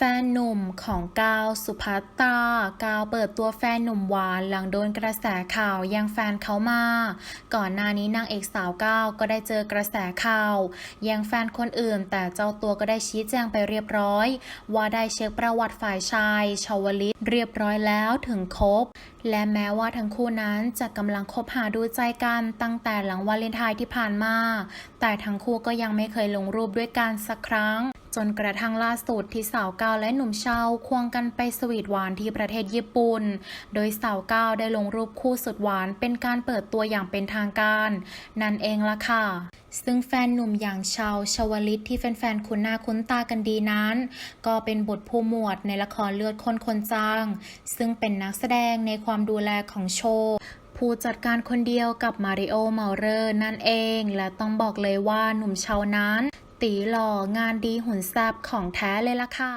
แฟนหนุ่มของกาวสุภัตตากาวเปิดตัวแฟนหนุ่มหวานหลังโดนกระแสข่าวยังแฟนเขามา ก่อนหน้านี้นางเอกสาวก้าวก็ได้เจอกระแสข่าวยังแฟนคนอื่น แต่เจ้าตัวก็ได้ชี้แจงไปเรียบร้อย ว่าได้เช็คประวัติฝ่ายชาย ชาวลิตเรียบร้อยแล้วถึงคบ และแม้ว่าทั้งคู่นั้นจะกำลังคบหาดูใจกันตั้งแต่หลังวาเลนไทน์ที่ผ่านมา แต่ทั้งคู่ก็ยังไม่เคยลงรูปด้วยกันสักครั้ง จนกระทั่งล่าสุดที่สาวก้าวและหนุ่มเชาควงกันไปสวีทหวานที่ประเทศญี่ปุ่น โดยสาวก้าวได้ลงรูปคู่สุดหวานเป็นการเปิดตัวอย่างเป็นทางการ นั่นเองล่ะค่ะซึ่งแฟนหนุ่มอย่างชาวชาวลิตที่แฟนๆคุ้นหน้าคุ้นตากันดีนั้น ก็เป็นบทผู้หมวดในละครเลือดคนคนจาง ซึ่งเป็นนักแสดงในความดูแลของโชว์ผู้จัดการคนเดียวกับมาริโอเมาเรอร์นั่นเอง และต้องบอกเลยว่าหนุ่มชาวนั้น ตีหล่องานดีหุ่นแซบของแท้เลยล่ะค่ะ